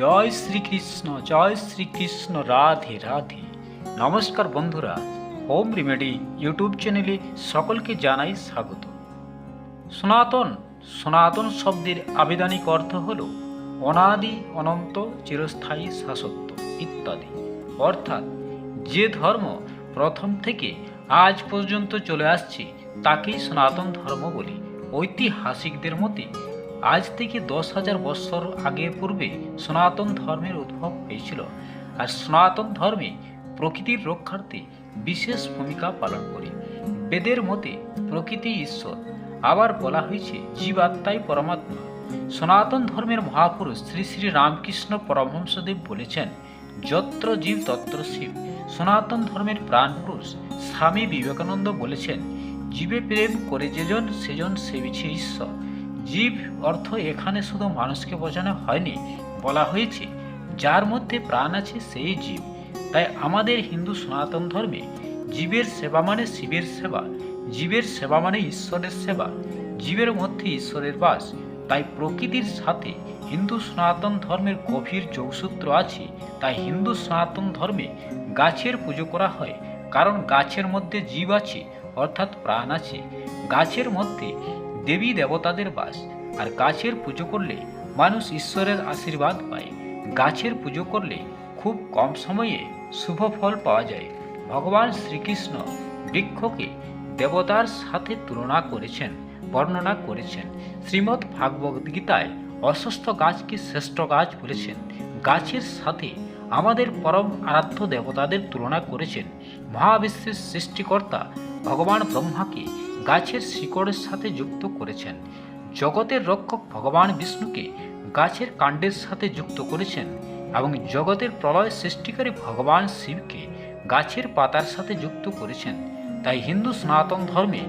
জয় শ্রীকৃষ্ণ জয় শ্রীকৃষ্ণ, রাধে রাধে। নমস্কার বন্ধুরা, home remedy YouTube চ্যানেলে সকলকে জানাই স্বাগত। সনাতন সনাতন শব্দের আবেদনিক অর্থ হল অনাদি, অনন্ত, চিরস্থায়ী শাসত্ব ইত্যাদি। অর্থাৎ যে ধর্ম প্রথম থেকে আজ পর্যন্ত চলে আসছে, তাকেই সনাতন ধর্ম বলি। ঐতিহাসিকদের মতে আজ থেকে দশ হাজার বৎসর আগে পূর্বে সনাতন ধর্মের উদ্ভব হয়েছিল। আর সনাতন ধর্মে প্রকৃতির রক্ষার্থে বিশেষ ভূমিকা পালন করে। বেদের মতে প্রকৃতি ঈশ্বর। আবার বলা হয়েছে, জীবাত্মাই পরমাত্মা। সনাতন ধর্মের মহাপুরুষ শ্রী শ্রী রামকৃষ্ণ পরমহংসদেব বলেছেন, যত্র জীব তত্র শিব। সনাতন ধর্মের প্রাণপুরুষ স্বামী বিবেকানন্দ বলেছেন, জীবে প্রেম করে যেজন, সেজন সেবিছে ঈশ্বর। জীব অর্থ এখানে শুধু মানুষকে বোঝানো হয়নি, বলা হয়েছে, যার মধ্যে প্রাণ আছে সেই জীব। তাই আমাদের হিন্দু সনাতন ধর্মে জীবের সেবা মানে শিবের সেবা, জীবের সেবা মানে ঈশ্বরের সেবা, জীবের মধ্যে ঈশ্বরের বাস। তাই প্রকৃতির সাথে হিন্দু সনাতন ধর্মের গভীর যোগসূত্র আছে, তাই হিন্দু সনাতন ধর্মে গাছের পুজো করা হয়, কারণ গাছের মধ্যে জীব আছে, অর্থাৎ প্রাণ আছে। গাছের মধ্যে দেবী দেবতাদের বাস। আর গাছের পুজো করলে মানুষ ঈশ্বরের আশীর্বাদ পায়। গাছের পুজো করলে খুব কম সময়ে শুভ ফল পাওয়া যায়। ভগবান শ্রীকৃষ্ণ বৃক্ষকে দেবতার সাথে তুলনা করেছেন, বর্ণনা করেছেন। শ্রীমৎ ভাগবত গীতায় অসুস্থ গাছকে শ্রেষ্ঠ গাছ বলেছেন। গাছের সাথে আমাদের পরম আরাধ্য দেবতাদের তুলনা করেছেন। মহাবিশ্বের সৃষ্টিকর্তা ভগবান ব্রহ্মাকে গাছের শিকড়ের সাথে যুক্ত করেছেন। জগতের রক্ষক ভগবান বিষ্ণুকে গাছের কাণ্ডের সাথে যুক্ত করেছেন এবং জগতের প্রলয় সৃষ্টিকারী ভগবান শিবকে গাছের পাতার সাথে যুক্ত করেছেন। তাই হিন্দু সনাতন ধর্মে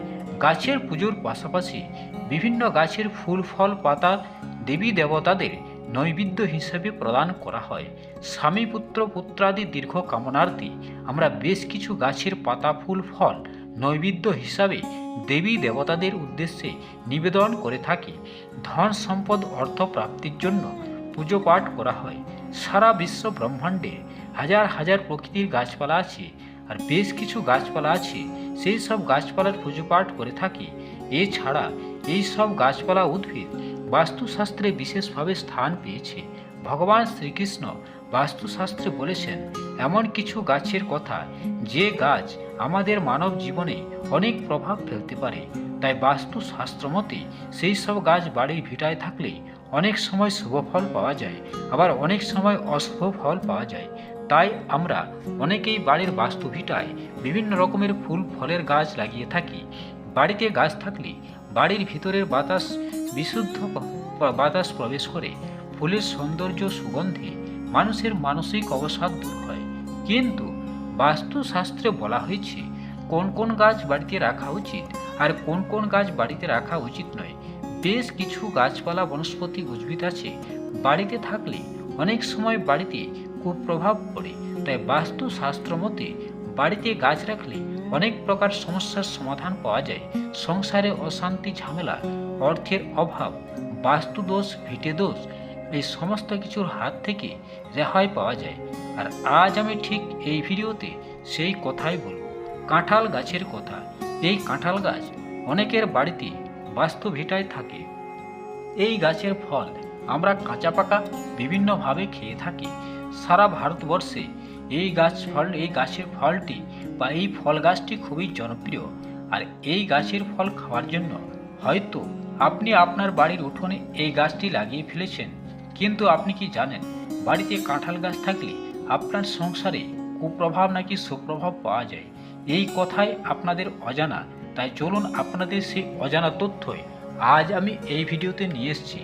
গাছের পুজোর পাশাপাশি বিভিন্ন গাছের ফুল, ফল, পাতা দেবী দেবতাদের নৈবেদ্য হিসেবে প্রদান করা হয়। স্বামী, পুত্র, পুত্রাদি দীর্ঘ কামনার্থে আমরা বেশ কিছু গাছের পাতা, ফুল, ফল নৈবেদ্য হিসাবে দেবী দেবতাদের উদ্দেশ্যে নিবেদন করে থাকি। ধন সম্পদ অর্থ প্রাপ্তির জন্য পুজো পাঠ করা হয়। সারা বিশ্ব ব্রহ্মাণ্ডে হাজার হাজার প্রকৃতির গাছপালা আছে আর বেশ কিছু গাছপালা আছে। সেই সব গাছপালার পুজো পাঠ করে থাকি। এছাড়া এই সব গাছপালা উদ্ভিদ বাস্তুশাস্ত্রে বিশেষভাবে স্থান পেয়েছে। ভগবান শ্রীকৃষ্ণ বাস্তুশাস্ত্রে বলেছেন, এমন কিছু গাছের কথা যে গাছ আমাদের মানব জীবনে অনেক প্রভাব ফেলতে পারে। তাই বাস্তুশাস্ত্র মতে সেই সব গাছ বাড়ির ভিটায় থাকলে অনেক সময় শুভ ফল পাওয়া যায়, আবার অনেক সময় অশুভ ফল পাওয়া যায়। তাই আমরা অনেকেই বাড়ির বাস্তু ভিটায় বিভিন্ন রকমের ফুল, ফলের গাছ লাগিয়ে থাকি। বাড়িতে গাছ থাকলে বাড়ির ভিতরের বাতাস বিশুদ্ধ বাতাস প্রবেশ করে। ফুলের সৌন্দর্য, সুগন্ধে মানুষের মানসিক অবসাদ দূর হয়। কিন্তু বাস্তুশাস্ত্রে বলা হয়েছে, কোন কোন গাছ বাড়িতে রাখা উচিত আর কোন কোন গাছ বাড়িতে রাখা উচিত নয়। বেশ কিছু গাছপালা বনস্পতি উদ্ভিদ আছে, বাড়িতে থাকলে অনেক সময় বাড়িতে কুপ্রভাব পড়ে। তাই বাস্তুশাস্ত্র মতে, বাড়িতে গাছ রাখলে অনেক প্রকার সমস্যার সমাধান পাওয়া যায়। সংসারে অশান্তি, ঝামেলা, অর্থের অভাব, বাস্তুদোষ ভিটে দোষ এই সমস্ত কিছুর হাত থেকে রেহাই পাওয়া যায়। আর আজ আমি ঠিক এই ভিডিওতে সেই কথাই বলব। কাঁঠাল গাছের কথা। এই কাঁঠাল গাছ অনেকের বাড়িতে বাস্তু ভিটায় থাকে। এই গাছের ফল আমরা কাঁচা পাকা বিভিন্নভাবে খেয়ে থাকি। সারা ভারতবর্ষে এই গাছ ফল, এই গাছের ফলটি বা এই ফল গাছটি খুবই জনপ্রিয়। আর এই গাছের ফল খাওয়ার জন্য হয়তো আপনি আপনার বাড়ির উঠোনে এই গাছটি লাগিয়ে ফেলেছেন। কিন্তু আপনি কি জানেন, বাড়িতে কাঁঠাল গাছ থাকলে আপনার সংসারে কুপ্রভাব নাকি সুপ্রভাব পাওয়া যায়? এই কথাই আপনাদের অজানা। তাই চলুন আপনাদের সেই অজানা তথ্যই আজ আমি এই ভিডিওতে নিয়ে এসেছি।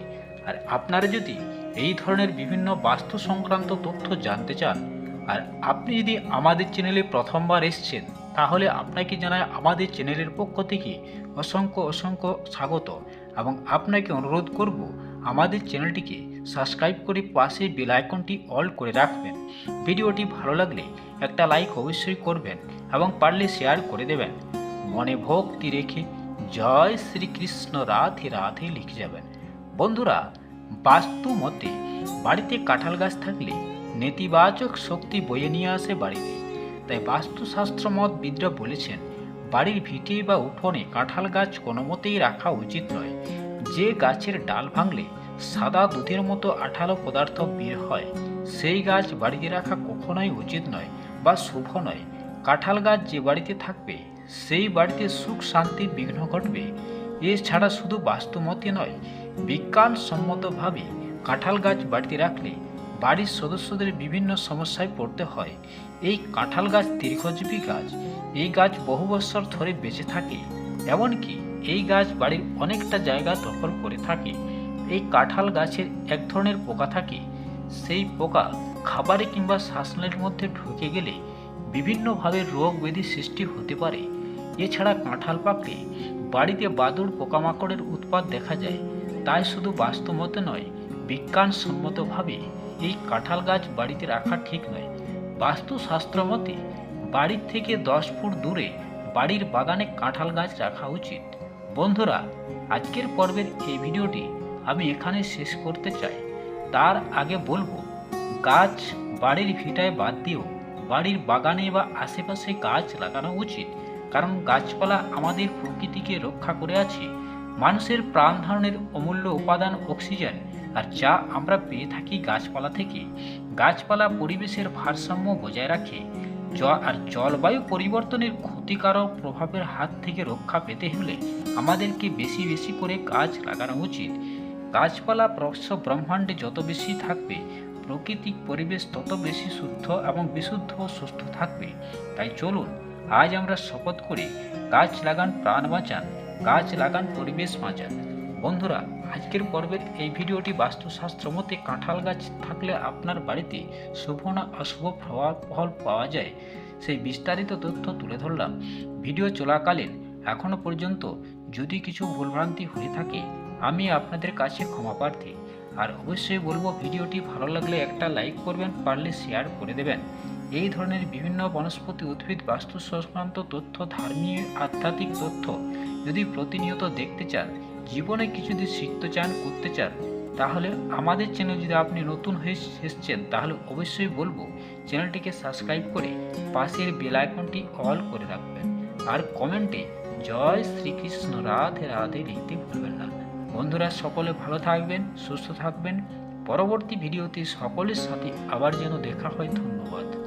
আর আপনারা যদি এই ধরনের বিভিন্ন বাস্তু সংক্রান্ত তথ্য জানতে চান, আর আপনি যদি আমাদের চ্যানেলে প্রথমবার এসছেন, তাহলে আপনাকে জানায় আমাদের চ্যানেলের পক্ষ থেকে অসংখ্য অসংখ্য স্বাগত। এবং আপনাকে অনুরোধ করব, আমাদের চ্যানেলটিকে সাবস্ক্রাইব করে পাশে বেল আইকনটি অল করে রাখবেন। ভিডিওটি ভালো লাগলে একটা লাইক অবশ্যই করবেন এবং পারলে শেয়ার করে দেবেন। মনে ভক্তি রেখে জয় শ্রীকৃষ্ণ রাধে রাধে লিখে যাবেন। বন্ধুরা, বাস্তু মতে বাড়িতে কাঁঠাল গাছ থাকলে নেতিবাচক শক্তি বয়ে নিয়ে আসে বাড়িতে। তাই বাস্তুশাস্ত্র মতবিদরা বলেছেন, বাড়ির ভিটে বা উঠোনে কাঁঠাল গাছ কোনো মতেই রাখা উচিত নয়। যে গাছের ডাল ভাঙলে সাদা দুধের মতো আঠালো পদার্থ বের হয়। সেই গাছ বাড়িতে রাখা কখনোই উচিত নয় বা শুভ নয়। কাঁঠাল গাছ যে বাড়িতে থাকবে, সেই বাড়িতে সুখ, শান্তি, বিঘ্ন ঘটবে। এছাড়া শুধু বাস্তুমতে নয়, বিজ্ঞানসম্মতভাবে কাঁঠাল গাছ বাড়িতে রাখলে বাড়ির সদস্যদের বিভিন্ন সমস্যায় পড়তে হয়। এই কাঁঠাল গাছ দীর্ঘজীবী গাছ। এই গাছ বহু বছর ধরে বেঁচে থাকে। এমনকি এই গাছ বাড়ির অনেকটা জায়গা দখল করে থাকে। এই কাঁঠাল গাছের এক ধরনের পোকা থাকে। সেই পোকা খাবারে কিংবা শ্বাসনালীর মধ্যে ঢুকে গেলে বিভিন্নভাবে রোগ ব্যাধি সৃষ্টি হতে পারে। এছাড়া কাঁঠাল পাকলে বাড়িতে বাদুড় পোকামাকড়ের উৎপাত দেখা যায়। তাই শুধু বাস্তবমতে নয়, বিজ্ঞানসম্মতভাবে এই কাঁঠাল গাছ বাড়িতে রাখা ঠিক নয়। বাস্তুশাস্ত্র মতে বাড়ির থেকে দশ ফুট দূরে বাড়ির বাগানে কাঁঠাল গাছ রাখা উচিত। বন্ধুরা, আজকের পর্বের এই ভিডিওটি আমি এখানে শেষ করতে চাই। তার আগে বলব, গাছ বাড়ির ভিটায় বাদ দিয়েও বাড়ির বাগানে বা আশেপাশে গাছ লাগানো উচিত। কারণ গাছপালা আমাদের প্রকৃতিকে রক্ষা করে আছে। মানুষের প্রাণ ধারণের অমূল্য উপাদান অক্সিজেন। আর যা আমরা পেয়ে থাকি গাছপালা থেকে, গাছপালা পরিবেশের ভারসাম্য বজায় রাখে। জ, আর জলবায়ু পরিবর্তনের ক্ষতিকারক প্রভাবের হাত থেকে রক্ষা পেতে হলে আমাদেরকে বেশি বেশি করে গাছ লাগানো উচিত। গাছপালা প্রশ্ন ব্রহ্মাণ্ডে যত বেশি থাকবে, প্রাকৃতিক পরিবেশ তত বেশি শুদ্ধ এবং বিশুদ্ধ ও সুস্থ থাকবে। তাই চলুন, আজ আমরা শপথ করে, গাছ লাগান, প্রাণ বাঁচান, গাছ লাগান, পরিবেশ বাঁচান। বন্ধুরা, আজকের পর্বের এই ভিডিওটি বাস্তুশাস্ত্র মতে কাঁঠাল গাছ থাকলে আপনার বাড়িতে শুভ না অশুভ ফল পাওয়া যায়, সেই বিস্তারিত তথ্য তুলে ধরলাম। ভিডিও চলাকালীন এখনও পর্যন্ত যদি কিছু ভুলভ্রান্তি হয়ে থাকে আমি আপনাদের কাছে ক্ষমা প্রার্থী। আর অবশ্যই বলব, ভিডিওটি ভালো লাগলে একটা লাইক করবেন, পারলে শেয়ার করে দেবেন। এই ধরনের বিভিন্ন বনস্পতি উদ্ভিদ, বাস্তু সংক্রান্ত তথ্য ধার্মিক আধ্যাত্মিক তথ্য যদি প্রতিনিয়ত দেখতে চান, জীবনে কিছু যদি শিখতে চান, করতে চান, তাহলে আমাদের চ্যানেল যদি আপনি নতুন হয়ে এসেছেন, তাহলে অবশ্যই বলব চ্যানেলটিকে সাবস্ক্রাইব করে পাশের বেল আইকনটি অল করে রাখবেন। আর কমেন্টে জয় শ্রীকৃষ্ণ, রাধে রাধে লিখতে ভুলবেন না। বন্ধুরা, সকলে ভালো থাকবেন, সুস্থ থাকবেন। পরবর্তী ভিডিওতে সকলের সাথে আবার যেন দেখা হয়। ধন্যবাদ।